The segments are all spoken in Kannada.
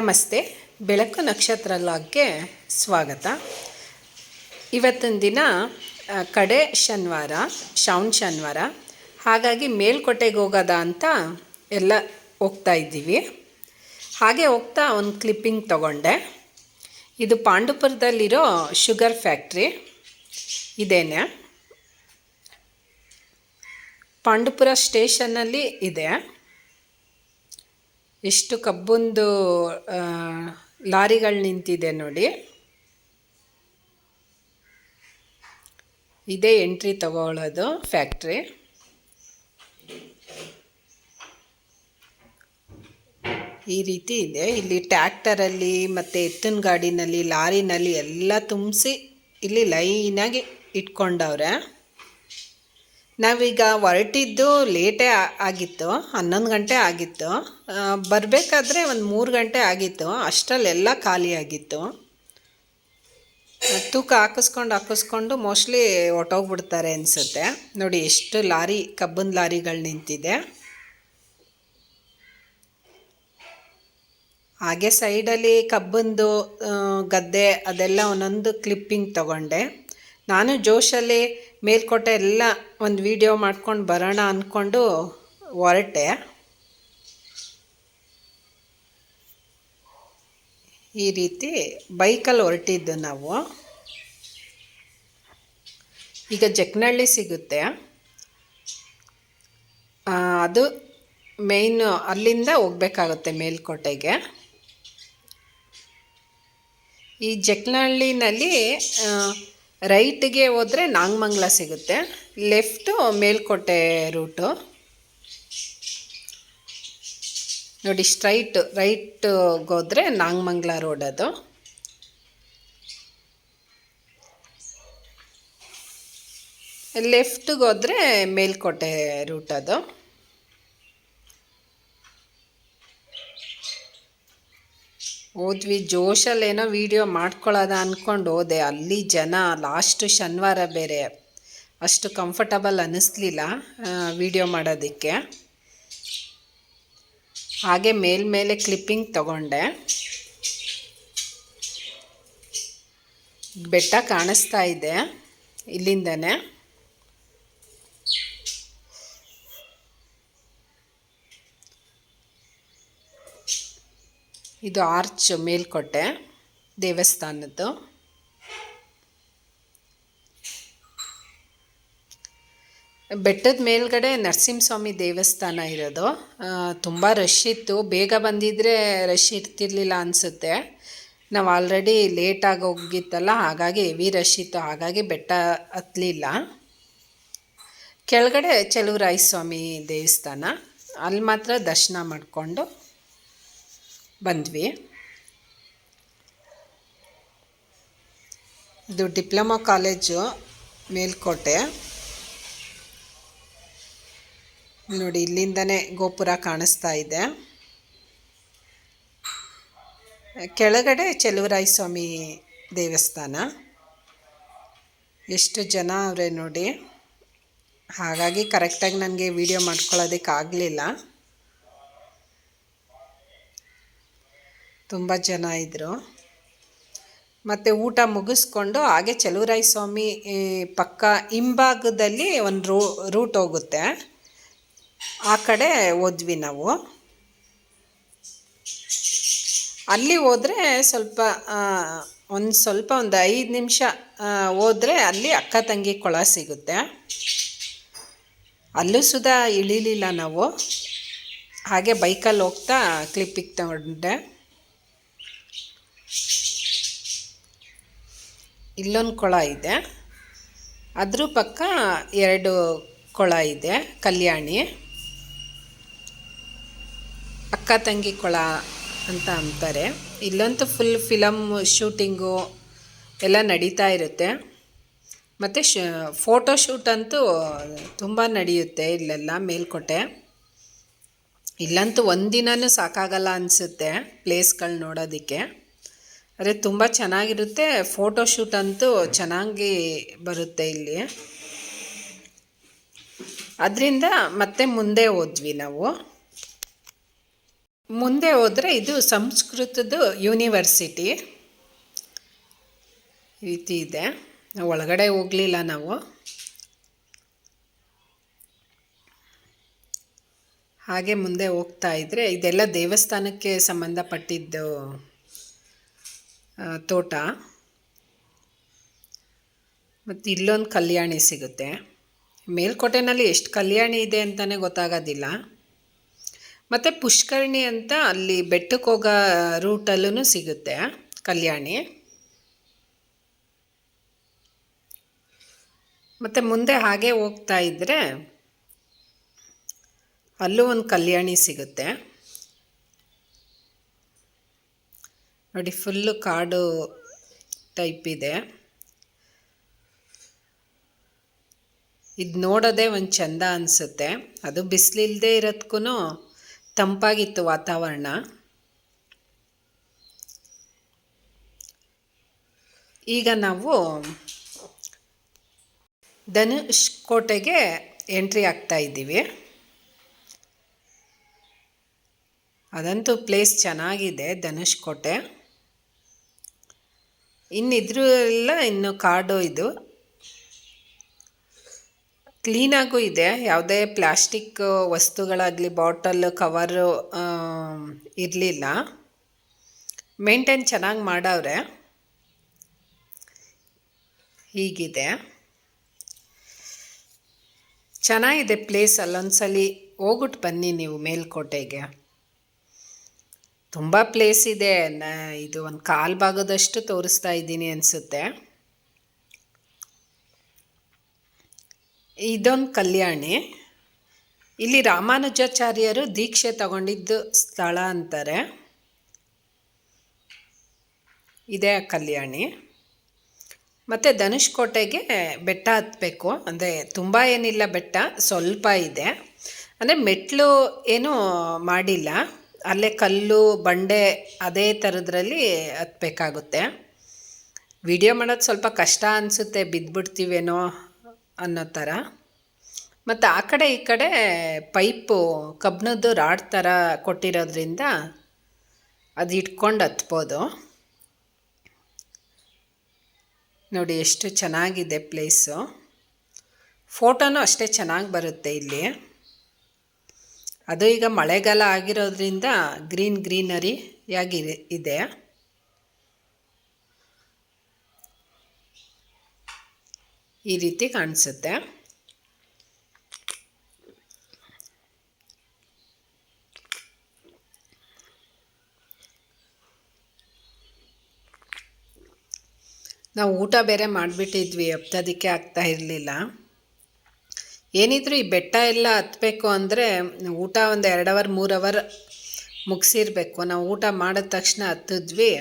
ನಮಸ್ತೆ. ಬೆಳಕು ನಕ್ಷತ್ರ ಲಾಗ್ಗೆ ಸ್ವಾಗತ. ಇವತ್ತಿನ ದಿನ ಕಡೆ ಶನಿವಾರ, ಶ್ರಾವಣ ಶನಿವಾರ. ಹಾಗಾಗಿ ಮೇಲ್ಕೋಟೆಗೆ ಹೋಗೋದ ಅಂತ ಎಲ್ಲ ಹೋಗ್ತಾ ಇದ್ದೀವಿ. ಹಾಗೆ ಹೋಗ್ತಾ ಒಂದು ಕ್ಲಿಪ್ಪಿಂಗ್ ತಗೊಂಡೆ. ಇದು ಪಾಂಡುಪುರದಲ್ಲಿರೋ ಶುಗರ್ ಫ್ಯಾಕ್ಟ್ರಿ. ಇದೇನೆ. ಪಾಂಡುಪುರ ಸ್ಟೇಷನ್ನಲ್ಲಿ ಇದೆ. ಎಷ್ಟು ಕಬ್ಬೊಂದು ಲಾರಿಗಳು ನಿಂತಿದೆ ನೋಡಿ. ಇದೇ ಎಂಟ್ರಿ ತಗೊಳ್ಳೋದು ಫ್ಯಾಕ್ಟ್ರಿ. ಈ ರೀತಿ ಇದೆ. ಇಲ್ಲಿ ಟ್ಯಾಕ್ಟರಲ್ಲಿ ಮತ್ತು ಎತ್ತಿನ ಗಾಡಿನಲ್ಲಿ, ಲಾರಿನಲ್ಲಿ ಎಲ್ಲ ತುಂಬಿಸಿ ಇಲ್ಲಿ ಲೈನಾಗಿ ಇಟ್ಕೊಂಡವ್ರೆ. ನಾವೀಗ ಹೊರಟಿದ್ದು ಲೇಟೇ ಆಗಿತ್ತು, ಹನ್ನೊಂದು ಗಂಟೆ ಆಗಿತ್ತು. ಬರಬೇಕಾದ್ರೆ ಒಂದು ಮೂರು ಗಂಟೆ ಆಗಿತ್ತು ಅಷ್ಟರಲ್ಲೆಲ್ಲ ಖಾಲಿಯಾಗಿತ್ತು ತೂಕ ಹಾಕಿಸ್ಕೊಂಡು ಹಾಕಿಸ್ಕೊಂಡು ಮೋಸ್ಟ್ಲಿ ಹೊಟ್ಟೋಗ್ಬಿಡ್ತಾರೆ ಅನಿಸುತ್ತೆ. ನೋಡಿ ಎಷ್ಟು ಲಾರಿ, ಕಬ್ಬನ್ ಲಾರಿಗಳು ನಿಂತಿದೆ. ಹಾಗೆ ಸೈಡಲ್ಲಿ ಕಬ್ಬಂದು ಗದ್ದೆ ಅದೆಲ್ಲ ಒಂದೊಂದು ಕ್ಲಿಪ್ಪಿಂಗ್ ತಗೊಂಡೆ. ನಾನು ಜೋಶಲ್ಲಿ ಮೇಲ್ಕೋಟೆ ಎಲ್ಲ ಒಂದು ವಿಡಿಯೋ ಮಾಡ್ಕೊಂಡು ಬರೋಣ ಅಂದ್ಕೊಂಡು ಹೊರಟೆ. ಈ ರೀತಿ ಬೈಕಲ್ಲಿ ಹೊರಟಿದ್ದು ನಾವು. ಈಗ ಜಕ್ನಳ್ಳಿ ಸಿಗುತ್ತೆ. ಅದು ಮೇಯ್ನ್ ಅಲ್ಲಿಂದ ಹೋಗ್ಬೇಕಾಗುತ್ತೆ ಮೇಲ್ಕೋಟೆಗೆ. ಈ ಜಕ್ನಹಳ್ಳಿನಲ್ಲಿ ರೈಟ್ಗೆ ಹೋದರೆ ನಾಗಮಂಗ್ಲ ಸಿಗುತ್ತೆ. Left Melukote route. ನೋಡಿ, ಸ್ಟ್ರೈಟ್ ರೈಟ್ಗೋದ್ರೆ ನಾಗಮಂಗ್ಲ ರೋಡ್ ಅದು. ಲೆಫ್ಟಿಗೆ ಹೋದರೆ ಮೇಲ್ಕೋಟೆ ರೂಟ್ ಅದು. ಹೋದ್ವಿ ಜೋಶಲ್ಲೇನೋ ವೀಡಿಯೋ ಮಾಡ್ಕೊಳ್ಳೋದ ಅಂದ್ಕೊಂಡು ಹೋದೆ. ಅಲ್ಲಿ ಜನ ಲಾಸ್ಟು ಶನಿವಾರ ಬೇರೆ. ಅಷ್ಟು ಕಂಫರ್ಟಬಲ್ ಅನ್ನಿಸ್ಲಿಲ್ಲ ವೀಡಿಯೋ ಮಾಡೋದಕ್ಕೆ. ಹಾಗೆ ಮೇಲ್ಮೇಲೆ ಕ್ಲಿಪ್ಪಿಂಗ್ ತಗೊಂಡೆ. ಬೆಟ್ಟ ಕಾಣಿಸ್ತಾ ಇದೆ ಇಲ್ಲಿಂದನೇ. ಇದು ಆರ್ಚ್ ಮೇಲ್ಕೋಟೆ ದೇವಸ್ಥಾನದ್ದು. ಬೆಟ್ಟದ ಮೇಲ್ಗಡೆ ನರಸಿಂಹಸ್ವಾಮಿ ದೇವಸ್ಥಾನ ಇರೋದು. ತುಂಬ ರಶ್ ಇತ್ತು. ಬೇಗ ಬಂದಿದ್ದರೆ ರಶ್ ಇರ್ತಿರ್ಲಿಲ್ಲ ಅನಿಸುತ್ತೆ. ನಾವು ಆಲ್ರೆಡಿ ಲೇಟಾಗಿ ಹೋಗಿತ್ತಲ್ಲ, ಹಾಗಾಗಿ ಹೆವಿ ರಶ್ ಇತ್ತು. ಹಾಗಾಗಿ ಬೆಟ್ಟ ಹತ್ತಲಿಲ್ಲ ಕೆಳಗಡೆ ಚೆಲುವರಾಯ ಸ್ವಾಮಿ ದೇವಸ್ಥಾನ. ಅಲ್ಲಿ ಮಾತ್ರ ದರ್ಶನ ಮಾಡಿಕೊಂಡು ಬಂದ್ವಿ. ಇದು ಡಿಪ್ಲೊಮಾ ಕಾಲೇಜು ಮೇಲ್ಕೋಟೆ. ನೋಡಿ, ಇಲ್ಲಿಂದನೇ ಗೋಪುರ ಕಾಣಿಸ್ತಾ ಇದೆ. ಕೆಳಗಡೆ ಚೆಲುವರಾಯ ಸ್ವಾಮಿ ದೇವಸ್ಥಾನ. ಎಷ್ಟು ಜನ ಅವರೇ ನೋಡಿ. ಹಾಗಾಗಿ ಕರೆಕ್ಟಾಗಿ ನನಗೆ ವಿಡಿಯೋ ಮಾಡ್ಕೊಳ್ಳೋದಕ್ಕೆ ಆಗಲಿಲ್ಲ. ತುಂಬ ಜನ ಇದ್ದರು ಮತ್ತು ಊಟ ಮುಗಿಸ್ಕೊಂಡು ಹಾಗೆ ಚಲುವರಾಯ ಸ್ವಾಮಿ ಪಕ್ಕ ಹಿಂಭಾಗದಲ್ಲಿ ಒಂದು ರೂ, ರೂಟ್ ಹೋಗುತ್ತೆ. ಆ ಕಡೆ ಹೋದ್ವಿ ನಾವು. ಅಲ್ಲಿ ಹೋದರೆ ಸ್ವಲ್ಪ ಒಂದು ಸ್ವಲ್ಪ ಒಂದು ಐದು ನಿಮಿಷ ಹೋದರೆ ಅಲ್ಲಿ ಅಕ್ಕ ತಂಗಿ ಕೊಳ ಸಿಗುತ್ತೆ. ಅಲ್ಲೂ ಸುದಾ ಇಳಿಲಿಲ್ಲ ನಾವು. ಹಾಗೆ ಬೈಕಲ್ಲಿ ಹೋಗ್ತಾ ಕ್ಲಿಪ್ಪಿಗೆ ತಗೊಂಡೆ. ಇಲ್ಲೊಂದು ಕೊಳ ಇದೆ. ಅದ್ರ ಪಕ್ಕ ಎರಡು ಕೊಳ ಇದೆ, ಕಲ್ಯಾಣಿ. ಅಕ್ಕ ತಂಗಿ ಕೊಳ ಅಂತ ಅಂತಾರೆ. ಇಲ್ಲಂತೂ ಫುಲ್ ಫಿಲಮ್ ಶೂಟಿಂಗು ಎಲ್ಲ ನಡೀತಾ ಇರುತ್ತೆ. ಮತ್ತು ಶ ಫೋಟೋ ಶೂಟ್ ಅಂತೂ ತುಂಬ ನಡೆಯುತ್ತೆ ಇಲ್ಲೆಲ್ಲ ಮೇಲ್ಕೋಟೆ. ಇಲ್ಲಂತೂ ಒಂದಿನವೂ ಸಾಕಾಗಲ್ಲ ಅನಿಸುತ್ತೆ ಪ್ಲೇಸ್ಗಳು ನೋಡೋದಕ್ಕೆ. ಆದರೆ ತುಂಬ ಚೆನ್ನಾಗಿರುತ್ತೆ. ಫೋಟೋಶೂಟ್ ಅಂತೂ ಚೆನ್ನಾಗಿ ಬರುತ್ತೆ ಇಲ್ಲಿ. ಅದರಿಂದ ಮತ್ತೆ ಮುಂದೆ ಹೋದ್ವಿ ನಾವು. ಮುಂದೆ ಹೋದರೆ ಇದು ಸಂಸ್ಕೃತದ ಯೂನಿವರ್ಸಿಟಿ. ರೀತಿ ಇದೆ. ಒಳಗಡೆ ಹೋಗಲಿಲ್ಲ ನಾವು. ಹಾಗೆ ಮುಂದೆ ಹೋಗ್ತಾ ಇದ್ದರೆ ಇದೆಲ್ಲ ದೇವಸ್ಥಾನಕ್ಕೆ ಸಂಬಂಧಪಟ್ಟಿದ್ದು ತೋಟ. ಮತ್ತು ಇಲ್ಲೊಂದು ಕಲ್ಯಾಣಿ ಸಿಗುತ್ತೆ. ಮೇಲ್ಕೋಟೆನಲ್ಲಿ ಎಷ್ಟು ಕಲ್ಯಾಣಿ ಇದೆ ಅಂತಲೇ ಗೊತ್ತಾಗೋದಿಲ್ಲ. ಮತ್ತು ಪುಷ್ಕರಣಿ ಅಂತ ಅಲ್ಲಿ ಬೆಟ್ಟಕ್ಕೆ ಹೋಗೋ ರೂಟಲ್ಲೂ ಸಿಗುತ್ತೆ ಕಲ್ಯಾಣಿ. ಮತ್ತು ಮುಂದೆ ಹಾಗೆ ಹೋಗ್ತಾ ಇದ್ದರೆ ಅಲ್ಲೂ ಒಂದು ಕಲ್ಯಾಣಿ ಸಿಗುತ್ತೆ. ನೋಡಿ ಫುಲ್ಲು ಕಾಡು ಟೈಪ್ ಇದೆ. ಇದು ನೋಡೋದೇ ಒಂದು ಚಂದ ಅನಿಸುತ್ತೆ. ಅದು ಬಿಸಿಲಿಲ್ಲದೆ ಇರೋದಕ್ಕೂ ತಂಪಾಗಿತ್ತು ವಾತಾವರಣ. ಈಗ ನಾವು ಧನುಷ್ ಕೋಟೆಗೆ ಎಂಟ್ರಿ ಆಗ್ತಾ ಇದ್ದೀವಿ. ಅದಂತೂ ಪ್ಲೇಸ್ ಚೆನ್ನಾಗಿದೆ ಧನುಷ್ ಕೋಟೆ ಇನ್ನಿದ್ರೂ ಎಲ್ಲ ಇನ್ನು ಕಾಡು ಇದು. ಕ್ಲೀನಾಗೂ ಇದೆ. ಯಾವುದೇ ಪ್ಲಾಸ್ಟಿಕ್ ವಸ್ತುಗಳಾಗಲಿ, ಬಾಟಲ್, ಕವರು ಇರಲಿಲ್ಲ. ಮೇಂಟೈನ್ ಚೆನ್ನಾಗಿ ಮಾಡವ್ರೆ. ಹೀಗಿದೆ. ಚೆನ್ನಾಗಿದೆ ಪ್ಲೇಸ್ ಅಲ್ಲೊಂದ್ಸಲಿ ಹೋಗ್ಬಿಟ್ಟು ಬನ್ನಿ ನೀವು ಮೇಲ್ಕೋಟೆಗೆ. ತುಂಬ ಪ್ಲೇಸ್ ಇದೆ. ನ, ಇದು ಒಂದು ಕಾಲು ಭಾಗದಷ್ಟು ತೋರಿಸ್ತಾ ಇದ್ದೀನಿ ಅನಿಸುತ್ತೆ. ಇದೊಂದು ಕಲ್ಯಾಣಿ. ಇಲ್ಲಿ ರಾಮಾನುಜಾಚಾರ್ಯರು ದೀಕ್ಷೆ ತಗೊಂಡಿದ್ದು ಸ್ಥಳ ಅಂತಾರೆ. ಇದೆ ಕಲ್ಯಾಣಿ. ಮತ್ತು ಧನುಷ್ಕೋಟೆಗೆ ಬೆಟ್ಟ ಹತ್ತಬೇಕು ಅಂದರೆ ತುಂಬ ಏನಿಲ್ಲ ಬೆಟ್ಟ, ಸ್ವಲ್ಪ ಇದೆ. ಅಂದರೆ ಮೆಟ್ಲು ಏನೂ ಮಾಡಿಲ್ಲ. ಅಲ್ಲೇ ಕಲ್ಲು, ಬಂಡೆ ಅದೇ ಥರದ್ರಲ್ಲಿ ಹತ್ತಬೇಕಾಗುತ್ತೆ ವಿಡಿಯೋ ಮಾಡೋದು ಸ್ವಲ್ಪ ಕಷ್ಟ ಅನಿಸುತ್ತೆ ಬಿದ್ದುಬಿಡ್ತೀವೇನೋ ಅನ್ನೋ ಥರ. ಮತ್ತು ಆ ಕಡೆ ಈ ಕಡೆ ಪೈಪು ಕಬ್ಬಿಣದ್ದು ರಾಡ್ ಥರ ಕೊಟ್ಟಿರೋದ್ರಿಂದ ಅದು ಇಟ್ಕೊಂಡು ಹತ್ಬೋದು. ನೋಡಿ ಎಷ್ಟು ಚೆನ್ನಾಗಿದೆ ಪ್ಲೇಸು. ಫೋಟೋನೂ ಅಷ್ಟೇ ಚೆನ್ನಾಗಿ ಬರುತ್ತೆ ಇಲ್ಲಿ. ಅದು ಈಗ ಮಳೆಗಾಲ ಆಗಿರೋದ್ರಿಂದ ಗ್ರೀನ್ ಗ್ರೀನರಿಯಾಗಿ ಇದೆ. ಈ ರೀತಿ ಕಾಣಿಸುತ್ತೆ. ನಾವು ಊಟ ಬೇರೆ ಮಾಡಿಬಿಟ್ಟಿದ್ವಿ ಎಪ್ತದಕ್ಕೆ ಆಗ್ತಾ ಇರಲಿಲ್ಲ. ಏನಿದ್ರು ಈ ಬೆಟ್ಟ ಎಲ್ಲ ಹತ್ತಬೇಕು ಅಂದರೆ ಊಟ ಒಂದು ಎರಡು ಅವರ್ ಮೂರು ಅವರ್ ಮುಗಿಸಿರ್ಬೇಕು. ನಾವು ಊಟ ಮಾಡಿದ ತಕ್ಷಣ ಹತ್ತಿದ್ವಿ,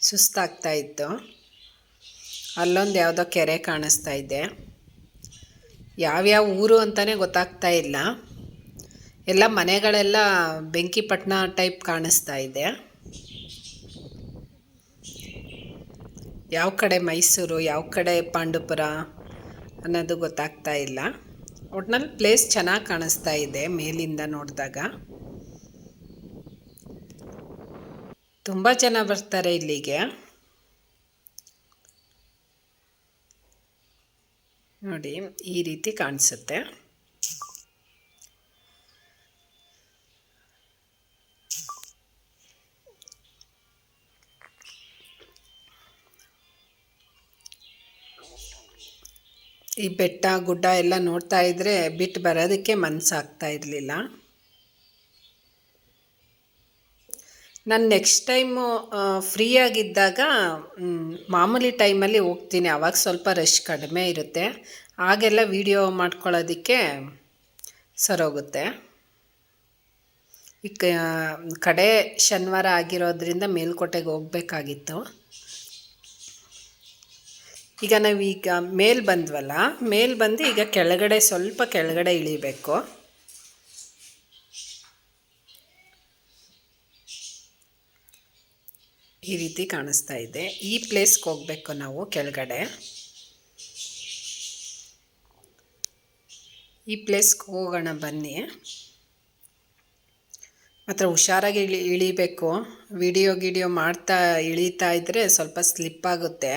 ಸುಸ್ತಾಗ್ತಾ ಇತ್ತು. ಅಲ್ಲೊಂದು ಯಾವುದೋ ಕೆರೆ ಕಾಣಿಸ್ತಾ ಇದೆ. ಯಾವ್ಯಾವ ಊರು ಅಂತಲೇ ಗೊತ್ತಾಗ್ತಾ ಇಲ್ಲ. ಎಲ್ಲ ಮನೆಗಳೆಲ್ಲ ಬೆಂಕಿಪಟ್ಟಣ ಟೈಪ್ ಕಾಣಿಸ್ತಾ ಇದೆ. ಯಾವ ಕಡೆ ಮೈಸೂರು, ಯಾವ ಕಡೆ ಪಾಂಡುಪುರ ಅನ್ನೋದು ಗೊತ್ತಾಗ್ತಾ ಇಲ್ಲ. ಒಟ್ನಲ್ಲಿ ಪ್ಲೇಸ್ ಚೆನ್ನಾಗಿ ಕಾಣಿಸ್ತಾ ಇದೆ ಮೇಲಿಂದ ನೋಡಿದಾಗ. ತುಂಬ ಜನ ಬರ್ತಾರೆ ಇಲ್ಲಿಗೆ. ನೋಡಿ, ಈ ರೀತಿ ಕಾಣಿಸುತ್ತೆ. ಈ ಬೆಟ್ಟ, ಗುಡ್ಡ ಎಲ್ಲ ನೋಡ್ತಾ ಇದ್ದರೆ ಬಿಟ್ಟು ಬರೋದಕ್ಕೆ ಮನಸ್ಸಾಗ್ತಾ ಇರಲಿಲ್ಲ. ನಾನು ನೆಕ್ಸ್ಟ್ ಟೈಮು ಫ್ರೀಯಾಗಿದ್ದಾಗ ಮಾಮೂಲಿ ಟೈಮಲ್ಲಿ ಹೋಗ್ತೀನಿ. ಆವಾಗ ಸ್ವಲ್ಪ ರಶ್ ಕಡಿಮೆ ಇರುತ್ತೆ. ಆಗೆಲ್ಲ ವೀಡಿಯೋ ಮಾಡ್ಕೊಳ್ಳೋದಕ್ಕೆ ಸರೋಗುತ್ತೆ. ಈ ಕಡೆ ಶನಿವಾರ ಆಗಿರೋದ್ರಿಂದ ಮೇಲ್ಕೋಟೆಗೆ ಹೋಗ್ಬೇಕಾಗಿತ್ತು. ಈಗ ನಾವೀಗ ಮೇಲ್ ಬಂದ್ವಲ್ಲ, ಮೇಲ್ ಬಂದು ಈಗ ಕೆಳಗಡೆ ಸ್ವಲ್ಪ ಕೆಳಗಡೆ ಇಳಿಬೇಕು. ಈ ರೀತಿ ಕಾಣಿಸ್ತಾ ಇದೆ. ಈ ಪ್ಲೇಸ್ಗೆ ಹೋಗ್ಬೇಕು ನಾವು ಕೆಳಗಡೆ. ಈ ಪ್ಲೇಸ್ಗೆ ಹೋಗೋಣ ಬನ್ನಿ. ಮಾತ್ರ ಹುಷಾರಾಗಿ ಇಳಿ, ಇಳಿಬೇಕು. ವಿಡಿಯೋ, ಗಿಡಿಯೋ ಮಾಡ್ತಾ, ಇಳಿತಾ ಇದ್ದರೆ ಸ್ವಲ್ಪ ಸ್ಲಿಪ್ ಆಗುತ್ತೆ.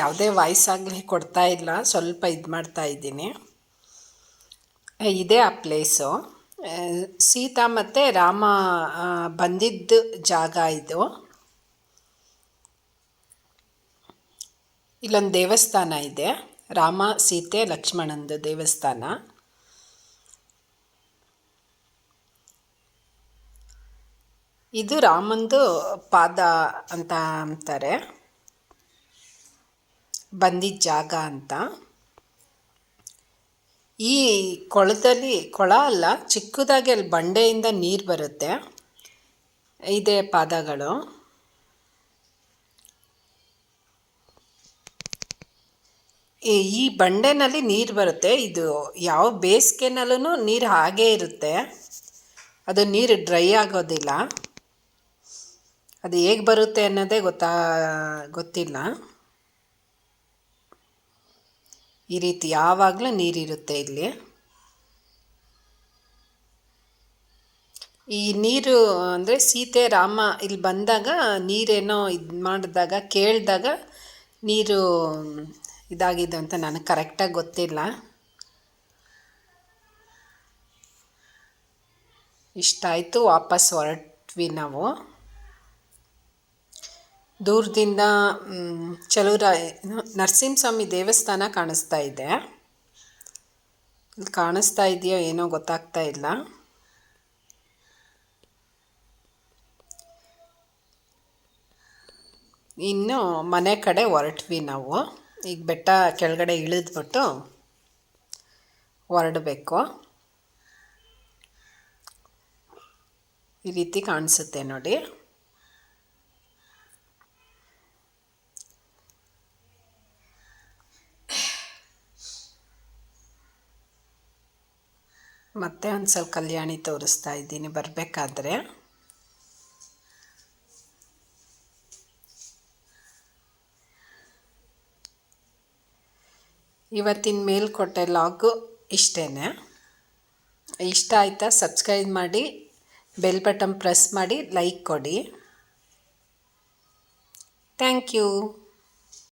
ಯಾವುದೇ ವಾಯ್ಸ್ ಆಗಲಿ ಕೊಡ್ತಾ ಇಲ್ಲ, ಸ್ವಲ್ಪ ಇದು ಮಾಡ್ತಾ ಇದ್ದೀನಿ. ಇದೇ ಆ ಪ್ಲೇಸು ಸೀತಾ ಮತ್ತು ರಾಮ ಬಂದಿದ್ದ ಜಾಗ ಇದು. ಇಲ್ಲೊಂದು ದೇವಸ್ಥಾನ ಇದೆ, ರಾಮ, ಸೀತೆ, ಲಕ್ಷ್ಮಣಂದು ದೇವಸ್ಥಾನ. ಇದು ರಾಮಂದು ಪಾದ ಅಂತ ಅಂತಾರೆ. ಬಂದಿದ್ದ ಜಾಗ ಅಂತ. ಈ ಕೊಳದಲ್ಲಿ, ಕೊಳ ಅಲ್ಲ, ಚಿಕ್ಕದಾಗಿ ಅಲ್ಲಿ ಬಂಡೆಯಿಂದ ನೀರು ಬರುತ್ತೆ. ಇದೆ ಪಾದಗಳು. ಈ ಬಂಡೆನಲ್ಲಿ ನೀರು ಬರುತ್ತೆ. ಇದು ಯಾವ ಬೇಸಿಗೆನಲ್ಲೂ ನೀರು ಹಾಗೇ ಇರುತ್ತೆ. ಅದು ನೀರು ಡ್ರೈ ಆಗೋದಿಲ್ಲ. ಅದು ಹೇಗೆ ಬರುತ್ತೆ ಅನ್ನೋದೇ ಗೊತ್ತಾ, ಗೊತ್ತಿಲ್ಲ. ಈ ರೀತಿ ಯಾವಾಗಲೂ ನೀರಿರುತ್ತೆ ಇಲ್ಲಿ. ಈ ನೀರು ಅಂದರೆ ಸೀತೆ ರಾಮ ಇಲ್ಲಿ ಬಂದಾಗ ನೀರೇನೋ ಇದು ಮಾಡಿದಾಗ, ಕೇಳಿದಾಗ ನೀರು ಇದಾಗಿದೆ ಅಂತ ನನಗೆ ಕರೆಕ್ಟಾಗಿ ಗೊತ್ತಿಲ್ಲ. ಇಷ್ಟಾಯಿತು ವಾಪಸ್ ಹೊರಟ್ವಿ ನಾವು. ದೂರದಿಂದ ಚಲುವರ ನರಸಿಂಹಸ್ವಾಮಿ ದೇವಸ್ಥಾನ ಕಾಣಿಸ್ತಾ ಇದೆ. ಕಾಣಿಸ್ತಾ ಇದೆಯೋ ಏನೋ ಗೊತ್ತಾಗ್ತಾ ಇಲ್ಲ. ಇನ್ನು ಮನೆ ಕಡೆ ಹೊರಟ್ವಿ ನಾವು. ಈಗ ಬೆಟ್ಟ ಕೆಳಗಡೆ ಇಳಿದ್ಬಿಟ್ಟು ಹೊರಡಬೇಕು. ಈ ರೀತಿ ಕಾಣಿಸುತ್ತೆ ನೋಡಿ. ಮತ್ತೆ ಒಂದು ಸ್ವಲ್ಪ ಕಲ್ಯಾಣಿ ತೋರಿಸ್ತಾ ಇದ್ದೀನಿ, ಬರಬೇಕಾದ್ರೆ. ಇವತ್ತಿನ ಮೇಲ್ಕೊಟ್ಟೆ ಲಾಗು ಇಷ್ಟೇ ಇಷ್ಟ ಆಯಿತಾ ಸಬ್ಸ್ಕ್ರೈಬ್ ಮಾಡಿ, ಬೆಲ್ ಬಟನ್ ಪ್ರೆಸ್ ಮಾಡಿ, ಲೈಕ್ ಕೊಡಿ. Thank you.